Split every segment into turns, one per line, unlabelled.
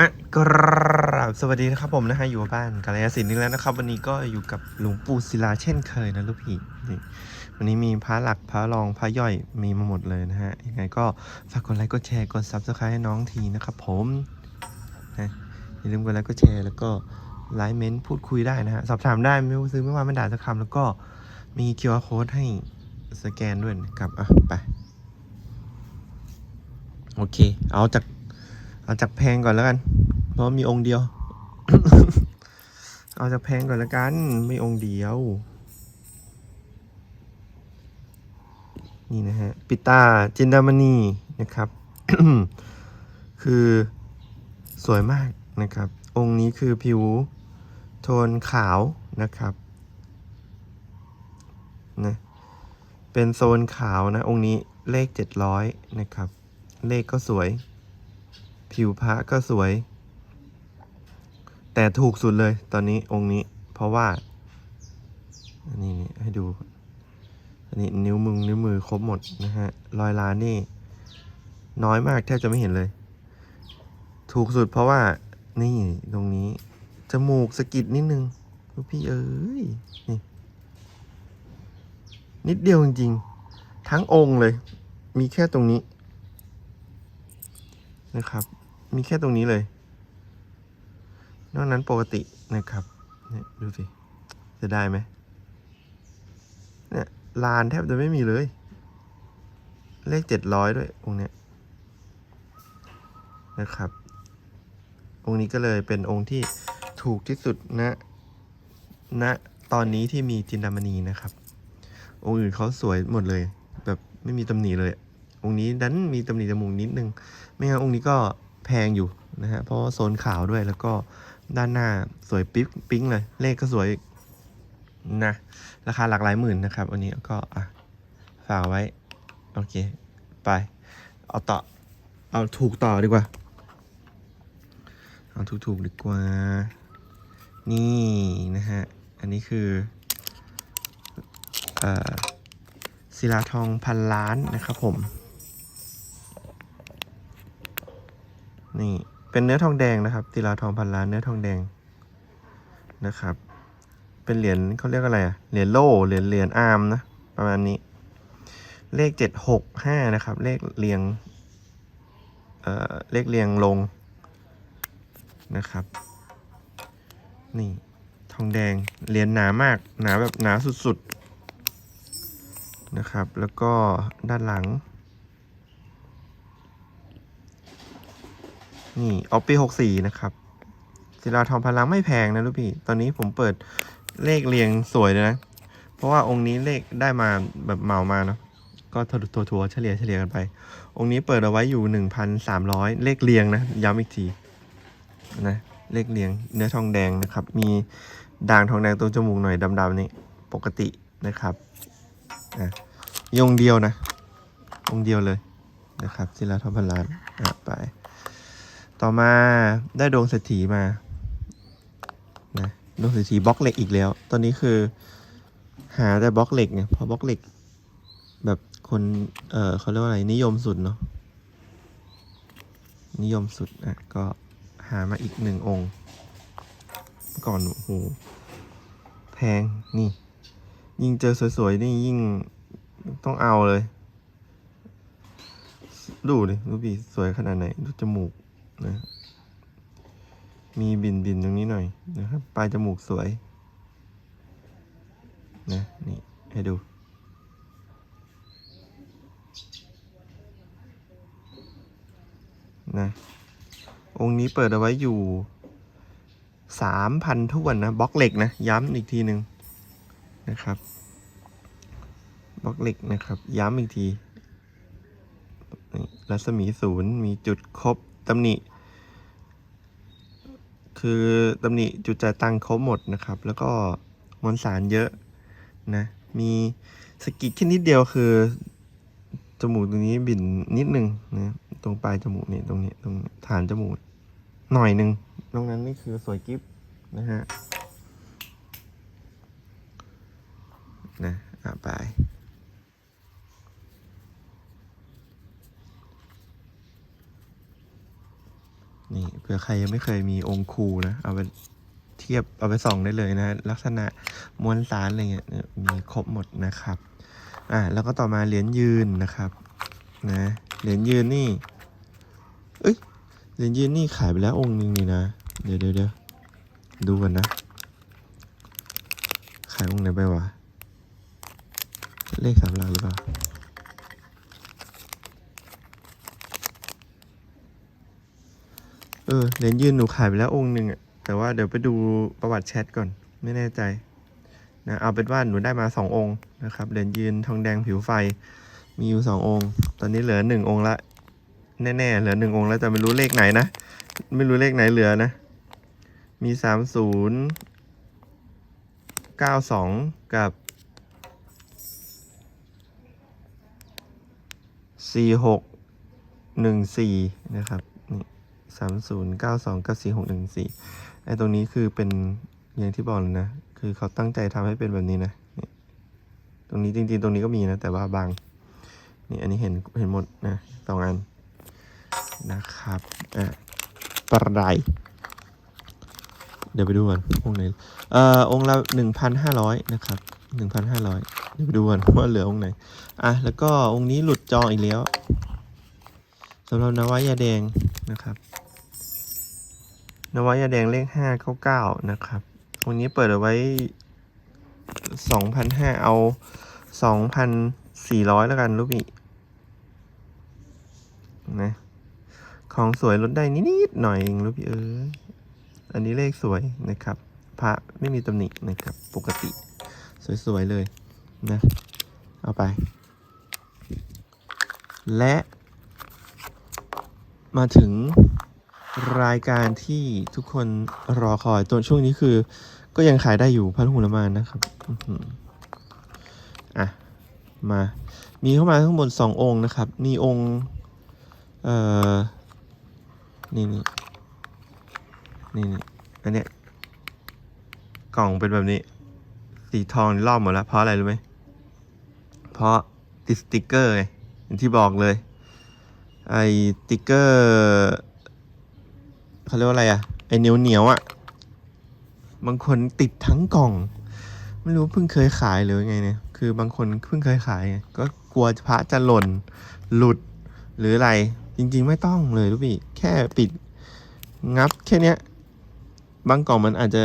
อะกราบสวัสดีนะครับผมนะฮะอยู่บ้านกาลยาสินนี่แล้วนะครับ วันนี้ก็อยู่กับหลวงปู่ศิลาเช่นเคยนะลูกพี่นี่วันนี้มีพระหลักพระรองพระย่อยมีมาหมดเลยนะฮะยังไงก็ฝากกดไลค์กดแชร์กดซับสไครต์ให้น้องทีนะครับผมนะอย่าลืมกดไลค์กดแชร์แล้วก็ไลค์เมนต์พูดคุยได้นะฮะสอบถามได้ไม่ว่าซื้อไม่ว่าไม่ด่าสักคำแล้วก็มี QR code ให้สแกนด้วยนะครับอะไปโอเค เอาจาก เอาจากแพงก่อนแล้วกัน เพราะมีองค์เดียว เอาจากแพงก่อนแล้วกัน ไม่องค์เดียว นี่นะฮะ ปิตาจินดามณีนะครับ คือสวยมากนะครับ องค์นี้คือผิวโทนขาวนะครับนะเป็นโซนขาวนะ องค์นี้เลขเจ็ดร้อยนะครับ เลขก็สวย ผิวพระก็สวย แต่ถูกสุดเลยตอนนี้องค์นี้ เพราะว่าอันนี้ให้ดู อันนี้นิ้วมือนิ้วมือครบหมดนะฮะรอยลานนี่ น้อยมากแทบจะไม่เห็นเลย ถูกสุดเพราะว่า นี่ตรงนี้ จมูกสะกิดนิดนึงพี่เอ้ยนี่นิดเดียวจริงๆ ทั้งองค์เลย มีแค่ตรงนี้นะครับ มีแค่ตรงนี้เลย นอกนั้นปกตินะครับเนี่ยดูสิจะได้ไหมเนี่ยลานแทบจะไม่มีเลย เลขเจ็ดร้อยด้วยองค์เนี้ยนะครับ องค์นี้ก็เลยเป็นองค์ที่ถูกที่สุดณณตอนนี้ที่มีจินดามณีนะครับ องค์อื่นเขาสวยหมดเลย แบบไม่มีตำหนิเลย องค์นี้ดันมีตำหนิจมูกนิดนึง ไม่งั้นองค์นี้ก็ แพงอยู่นะฮะเพราะโซนขาวด้วยแล้วก็ด้านหน้าสวยปิ๊งปิ๊งเลย เลขก็สวยนะราคาหลักหลายหมื่นนะครับ วันนี้ก็อะฝากไว้ โอเค ไป เอาต่อ เอาถูกต่อดีกว่า เอาถูกถูกๆดีกว่า นี่นะฮะ อันนี้คือเอ่อศิลาทองพันล้านนะครับผม นี่เป็นเนื้อทองแดงนะครับศิลาทองพันล้านเนื้อทองแดงนะครับ เป็นเหรียญเขาเรียกอะไรอะเหรียญโล่เหรียญเหรียญอาร์มนะประมาณนี้ เลขเจ็ดหกห้านะครับ เลขเรียงเอ่อเลขเรียงลงนะครับ นี่ทองแดงเหรียญหนามากหนาแบบหนาสุดๆนะครับ แล้วก็ด้านหลัง นี่ออปีหกสี่นะครับศิลาทองพลังไม่แพงนะลูกพี่ ตอนนี้ผมเปิดเลขเรียงสวยเลยนะ เพราะว่าองค์นี้เลขได้มาแบบเหมามาเนาะ ก็ทัวทัวๆเฉลี่ยเฉลี่ยกันไป องค์นี้เปิดเอาไว้อยู่หนึ่งพันสามร้อยเลขเรียงนะ ย้ำอีกทีนะ เลขเรียงเนื้อทองแดงนะครับ มีด่างทองแดงตรงจมูกหน่อยดำๆนี่ปกตินะครับอะยองเดียวนะ องค์เดียวเลยนะครับศิลาทองพล้านอะไป ต่อมาได้ดวงเศรษฐีมานะดวงเศรษฐีบล็อกเหล็กอีกแล้ว ตอนนี้คือ หาแต่บล็อกเหล็กไงเพราะบล็อกเหล็ก แบบคนเออเขาเรียกว่าอะไรนิยมสุดเนาะนิยมสุดอะก็หามาอีกหนึ่งองค์ ก่อนโอ้โหแพงนี่ ยิ่งเจอสวยๆนี่ยิ่งต้องเอาเลย ดูดิดูบีสวยขนาดไหน ดูจมูก นะมีบินบินตรงนี้หน่อยนะครับ ปลายจมูกสวย นะนี่ให้ดู นะ องค์นี้เปิดเอาไว้อยู่สามพันทวนนะบล็อกเหล็กนะ ย้ำอีกทีหนึ่งนะครับบล็อกเหล็กนะครับ ย้ำอีกทีรัศมีศูนย์มีจุดครบ ตำหนิ คือตำหนิจุดจ่ายตังค์ครบหมดนะครับ แล้วก็มวลสารเยอะนะ มีสกิดแค่นิดเดียวคือ จมูกตรงนี้บินนิดนึงนะตรงปลายจมูกนี่ตรงนี้ตรงฐานจมูก หน่อยหนึ่งตรงนั้นนี่คือสวยกิฟนะฮะนะอะไป นี่เผื่อใครยังไม่เคยมีองค์ครูนะ เอาไปเทียบเอาไปส่องได้เลยนะ ลักษณะมวลสารอะไรเงี้ยมีครบหมดนะครับ อะแล้วก็ต่อมาเหรียญยืนนะครับนะเหรียญยืนนี่เอ้ยเหรียญยืนนี่ขายไปแล้วองค์หนึ่งนี่นะ เดี๋ยวเดี๋ยวเดี๋ยวดูกันนะ ขายองค์ไหนไปวะเลขสามหลักหรือเปล่า เออเหรียญยืนหนูขายไปแล้วองค์หนึ่งอะแต่ว่าเดี๋ยวไปดูประวัติแชทก่อน ไม่แน่ใจนะเอาเป็นว่าหนูได้มาสององค์นะครับเหรียญยืนทองแดงผิวไฟ มีอยู่สององค์ ตอนนี้เหลือหนึ่งองค์ละ แน่ๆเหลือหนึ่งองค์แล้วแต่ไม่รู้เลขไหนนะ ไม่รู้เลขไหนเหลือนะ มีสามศูนย์เก้าสองกับสี่หกหนึ่งสี่นะครับ สามศูนย์เก้าสองกับสี่หกหนึ่งสี่ไอ้ตรงนี้คือเป็นอย่างที่บอกเลยนะ คือเขาตั้งใจทำให้เป็นแบบนี้นะตรงนี้จริงๆ ตรงนี้ก็มีนะ แต่ว่าบาง นี่อันนี้เห็นเห็นหมดนะสองอันนะครับอะประไดเดี๋ยวไปดูก่อนองค์ไหนเอ่อองค์ละหนึ่งพันห้าร้อยนะครับหนึ่งพันห้าร้อยเดี๋ยวไปดูก่อนว่าเหลือองค์ไหนอะแล้วก็องค์นี้หลุดจองอีกแล้วสำหรับนวายาแดงนะครับ นวายาแดงเลขห้าเก้าเก้านะครับองนี้เปิดเอาไว้สองพันห้าเอาสองพันสี่ร้อยแล้วกันลูกพี่นะของสวยลดได้นิดๆหน่อยเองลูกพี่เอออันนี้เลขสวยนะครับ พระไม่มีตำหนินะครับ ปกติ สวยๆเลยนะ เอาไป และ มาถึง รายการที่ทุกคนรอคอยตัวช่วงนี้คือ ก็ยังขายได้อยู่พันหุละมานนะครับอะมา มีเข้ามาทั้งหมดสององค์นะครับ มีองค์ เอ่อ นี่นี่นี่นี่อันเนี้ยกล่องเป็นแบบนี้ สีทองรอบหมดแล้ว เพราะอะไรรู้ไหมเพราะติดสติกเกอร์ไงอย่างที่บอกเลย ไอ้สติกเกอร์ เขาเรียกว่าอะไรอะไอเหนียวเหนียวอะบางคนติดทั้งกล่อง ไม่รู้เพิ่งเคยขายหรือไงเนี่ย คือบางคนเพิ่งเคยขาย ก็กลัวพระจะหล่น หลุดหรืออะไร จริง ๆ ไม่ต้องเลยลูกพี่ แค่ปิดงับแค่เนี้ย บางกล่องมันอาจจะ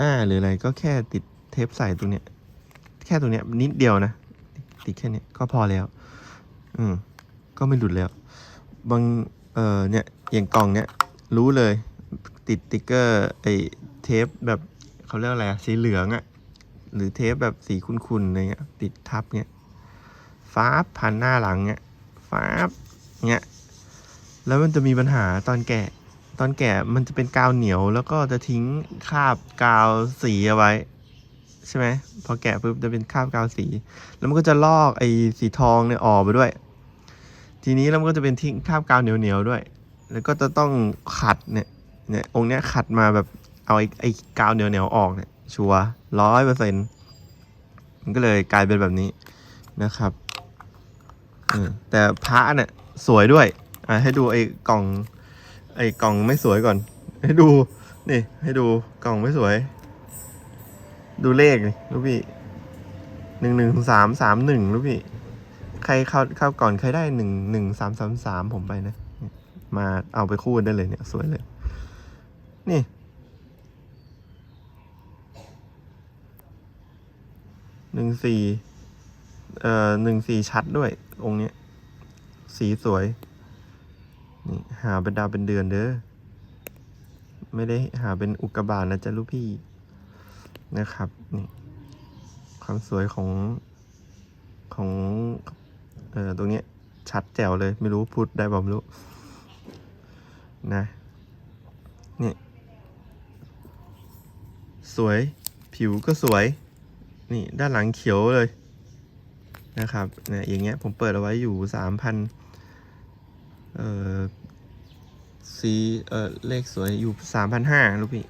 อ้าหรืออะไร ก็แค่ติดเทปใส่ตรงเนี้ย แค่ตรงเนี้ยนิดเดียวนะ ติดแค่เนี้ยก็พอแล้ว อืม ก็ไม่หลุดแล้ว บาง เอ่อ เนี่ย อย่างกล่องเนี้ย รู้เลย ติดติ๊กเกอร์ไอ้เทปแบบเขาเรียกอะไรสีเหลืองอะหรือเทปแบบสีขุ่นๆอะไรเงี้ยติดทับเงี้ยฟ้าบพันหน้าหลังเงี้ยฟ้าบเงี้ยแล้วมันจะมีปัญหาตอนแกะ ตอนแกะมันจะเป็นกาวเหนียว แล้วก็จะทิ้งคราบกาวสีเอาไว้ ใช่ไหมพอแกะปุ๊บจะเป็นคราบกาวสี แล้วมันก็จะลอกไอ้สีทองเนี่ยออกไปด้วย ทีนี้แล้วมันก็จะเป็นทิ้งคราบกาวเหนียวๆด้วย แล้วก็จะต้องขัดเนี่ยเนี่ยองค์เนี้ยขัดมาแบบเอาไอ้ไอ้กาวเหนียวๆออกเนี่ยชัวร้อยเปอร์เซ็นมันก็เลยกลายเป็นแบบนี้นะครับอแต่พระเนี่ยสวยด้วยอะให้ดูไอ้กล่อง ไอ้กล่องไม่สวยก่อน ให้ดูนี่ให้ดูกล่องไม่สวย ดูเลขนี่ลูกพี่หนึ่งหนึ่งสามสามหนึ่งลูกพี่ ใครเข้าเข้าก่อนใครได้หนึ่งหนึ่งสามสามสามผมไปนะ มาเอาไปคู่กันได้เลยเนี่ย สวยเลย นี่ หนึ่งสี่เอ่อหนึ่งสี่ชัดด้วย องค์เนี้ย สีสวย นี่หาเป็นดาวเป็นเดือนเด้อ ไม่ได้หาเป็นอุกกาบาตนะจ๊ะลูกพี่ นะครับ นี่ ความสวยของของ เอ่อ ตรงเนี้ยชัดแจ๋วเลย ไม่รู้พูดได้บ่ไม่รู้ นะนี่สวยผิวก็สวย นี่ด้านหลังเขียวเลยนะครับเนี่ยอย่างเงี้ยผมเปิดเอาไว้อยู่สามพันเอ่อสีเอ่อเลขสวยอยู่สามพันห้าลูกพี่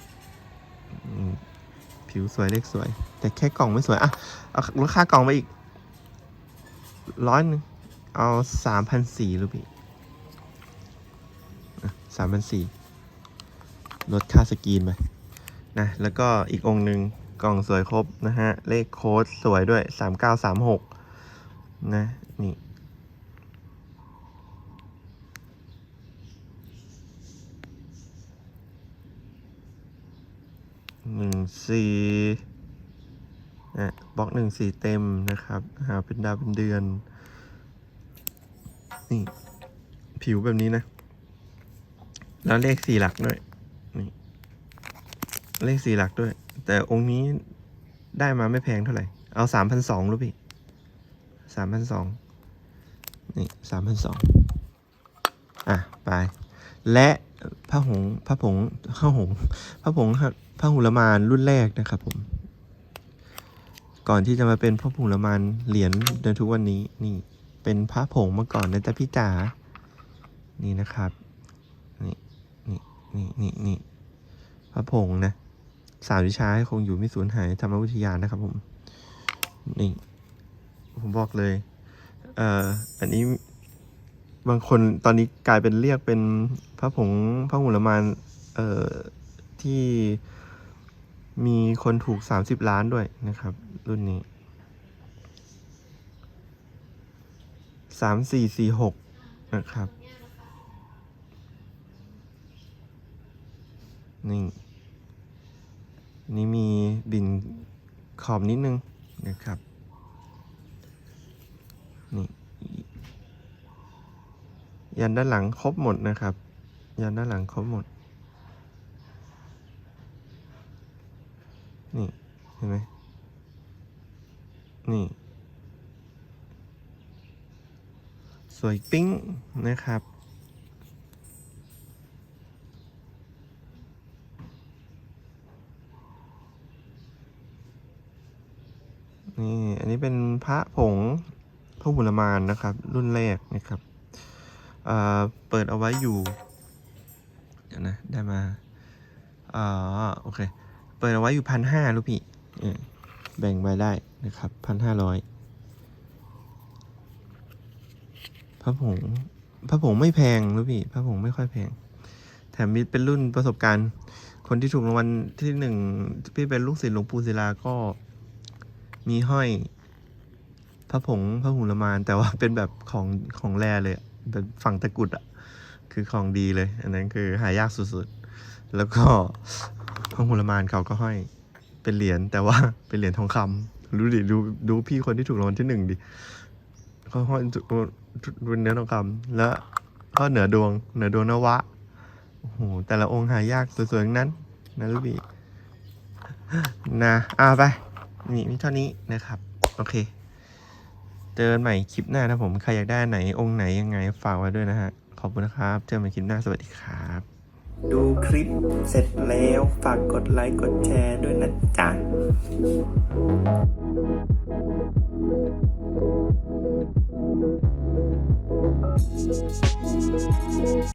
ผิวสวยเลขสวย แต่แค่กล่องไม่สวยอะเอาลดค่ากล่องไปอีกร้อยหนึงเอาสามพันสี่ลูกพี่ สามพันสี่ลดค่าสกรีนไปนะ แล้วก็อีกองหนึ่งกล่องสวยครบนะฮะ เลขโค้ดสวยด้วย3936นะ นี่ หนึ่งสี่นะบล็อกหนึ่งสี่เต็มนะครับ หาเป็นดาวเป็นเดือน นี่ ผิวแบบนี้นะ แล้วเลขสี่หลักด้วยนี่เลขสี่หลักด้วย แต่องค์นี้ได้มาไม่แพงเท่าไหร่ เอาสามพันสองรู้ปีสามพันสองนี่สามพันสองอะ ไป และพระหงส์พระผงพระหงส์พระผงพระหุลมานรุ่นแรกนะครับผม ก่อนที่จะมาเป็นพระหุลมานเหรียญในทุกวันนี้นี่ เป็นพระผงมาก่อนนะจ๊ะพี่จ๋านี่นะครับ นี่นี่นี่พระผงนะสามวิชาให้คงอยู่ไม่สูญหายธรรมวิทยานะครับผมนี่ผมบอกเลยเอ่ออันนี้บางคนตอนนี้กลายเป็นเรียกเป็นพระผงพระหุลมานเอ่อที่มีคนถูกสามสิบล้านด้วยนะครับ รุ่นนี้สามสี่สี่หกนะครับ นี่นี่มีบินขอบนิดนึงนะครับนี่ยันด้านหลังครบหมดนะครับ ยันด้านหลังครบหมด นี่เห็นไหมนี่ สวยปิ๊งนะครับ นี่ อันนี้เป็นพ ระผงพระบุรมานนะครับ รุ่นแรกนะครับเอ่อเปิดเอาไว้อยู่เดี๋ยวนะได้มาอ่าโอเค เปิดเอาไว้อยู่พันห้าลูกพี่แบ่งไปได้นะครับพันห้าร้อยพระผงพระผงไม่แพงลูกพี่พระผงไม่ค่อยแพง แถมมีเป็นรุ่นประสบการณ์ คนที่ถูกรางวัลที่หนึ่งพี่เป็นลูกศิษย์หลวงปู่ศิลาก็มีห้อย พระผงพระหุลมานแต่ว่าเป็นแบบของของแร่เลยเป็นฝั่งตะกุดอะคือของดีเลย อันนั้นคือหายากสุดๆ แล้วก็พระหุลมานเขาก็ห้อยเป็นเหรียญแต่ว่าเป็นเหรียญทองคำรู้ดิดูดูพี่คนที่ถูกรางวัลที่หนึ่งดิเขาห้อยเป็นเนื้อทองคำแล้วก็เหนือดวงเหนือดวงนวะโอ้โหแต่ละองค์หายากสวยๆทั้งนั้นนะลูกบีนะอ่าไปมีมีเท่านี้นะครับ โอเค เจอกันใหม่คลิปหน้านะผมใครอยากได้ไหนองค์ไหนยังไงฝากไว้ด้วยนะฮะขอบคุณนะครับ เจอกันใหม่คลิปหน้าสวัสดีครับ ดูคลิปเสร็จแล้วฝากกดไลค์กดแชร์ด้วยนะจ๊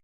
ะ